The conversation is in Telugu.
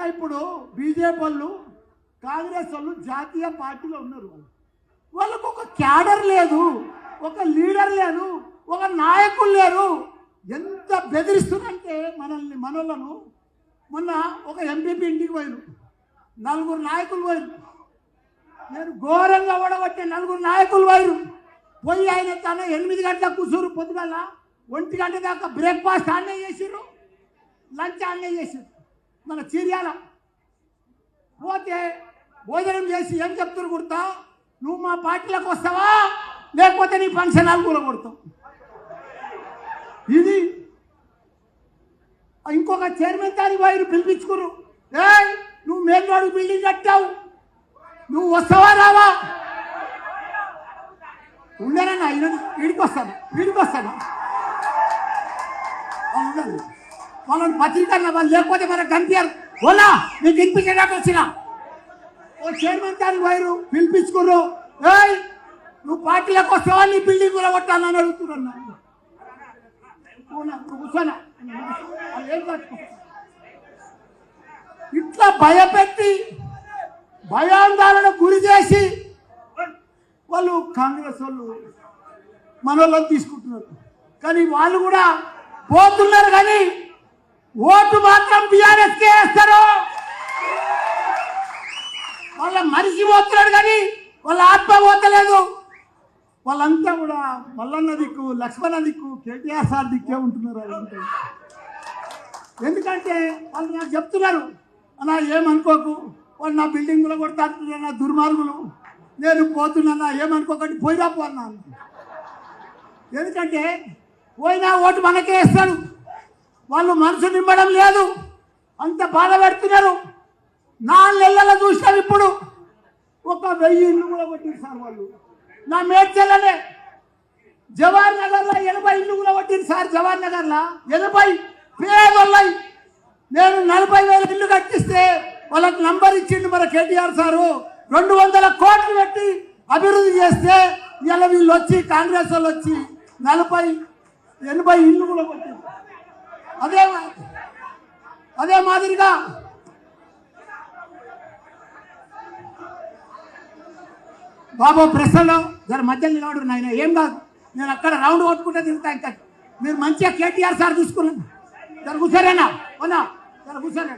అంతా ఇప్పుడు బీజేపీ వాళ్ళు కాంగ్రెస్ వాళ్ళు జాతీయ పార్టీలో ఉన్నారు వాళ్ళకు ఒక క్యాడర్ లేదు ఒక లీడర్ లేదు ఒక నాయకులు లేరు. ఎంత బెదిరిస్తుందంటే మనల్ని మనలను మొన్న ఒక ఎంపీపీ ఇంటికి పోయారు నలుగురు నాయకులు పోయారు. నేను ఘోరంగా ఓడగొట్టే నలుగురు నాయకులు పోయారు. పోయి ఆయన తన ఎనిమిది గంటల కూర్చోరు పొద్దుగల ఒంటి గంట దాకా బ్రేక్ఫాస్ట్ ఆన్నే చేసిర్రు లంచ్ ఆన్నే చేసిర్రు. మన చీర్యాల. పోతే భోజనం చేసి ఏం చెప్తున్నారు కుడతా నువ్వు మా పార్టీలోకి వస్తావా? లేకపోతే నీ ఫంక్షన్ హాల్ కూడా కొడతావు. ఇది ఇంకొక చైర్మన్ దాని వైరు పిలిపించుకురు. ఏయ్ నువ్వు మేల్వాడు బిల్డింగ్ కట్టావు. నువ్వు వస్తావా రావా? ఉండేనన్నా ఈరోజు వీడికి వస్తాను వీడికి వస్తాను ఆ, వాళ్ళని పత్రిక వాళ్ళు లేకపోతే మనకు కనిపించారు ఓలా నీకు వినిపించడానికి వచ్చిన. ఓ చైర్మన్ గారికి పోయారు పిలిపించుకుర్రు. ఏయ్ నువ్వు పార్టీలోకి వస్తావా? నీ బిల్డింగ్ కూడా కొట్టాలని అడుగుతున్నా కూర్చోనా? వాళ్ళు ఇట్లా భయపెట్టి భయాందాలను గురి చేసి వాళ్ళు కాంగ్రెస్ వాళ్ళు మనోళ్ళని తీసుకుంటున్నారు. కానీ వాళ్ళు కూడా పోతున్నారు కానీ ఓటు మాత్రం బీఆర్ఎస్కే వేస్తారు. వాళ్ళ మనిషి పోతున్నాడు కానీ వాళ్ళ ఆత్మ పోతలేదు. వాళ్ళంతా కూడా మల్లన్న దిక్కు లక్ష్మణ దిక్కు కేటీఆర్ సార్ దిక్కే ఉంటున్నారు వాళ్ళంతా. ఎందుకంటే వాళ్ళు నాకు చెప్తున్నారు అలా ఏమనుకోకు? వాళ్ళు నా బిల్డింగ్లో కూడా అంటున్నారు నా దుర్మార్గులు. నేను పోతున్నా ఏమనుకోకండి పోయినా పోన్నా ఎందుకంటే పోయినా ఓటు మనకే వేస్తాడు వాళ్ళు మనసు నింపడం లేదు. అంత బాధ పెడుతున్నారు. నాలుగు నెలల చూసినాం ఇప్పుడు. ఒక వెయ్యి ఇల్లు కూడా కొట్టింది సార్ వాళ్ళు. నా మేడ్చల్లనే జవహర్ నగర్లో ఎనభై ఇల్లు కూడా కొట్టింది సార్ జవహర్ నగర్లో. ఎనభై పేదోళ్ళయి నేను నలభై వేల ఇల్లు కట్టిస్తే వాళ్ళకి నంబర్ ఇచ్చిండు మన కేటీఆర్ సారు. రెండు వందల కోట్లు పెట్టి అభివృద్ధి చేస్తే ఇలా వీళ్ళు వచ్చి కాంగ్రెస్ వాళ్ళు వచ్చి నలభై ఎనభై ఇల్లు కూడా కొట్టింది అదే అదే మాదిరిగా బాబు ప్రశ్నలో గారు మధ్యలో నిలబడు నాయన. ఏం కాదు. నేను అక్కడ రౌండ్ కొట్టుకుంటే తిరుగుతా ఇంకా మీరు మంచిగా కేటీఆర్ సార్ చూసుకున్నాను జర కూర్చోరేనా? అవునా జర కూర్చోరేనా?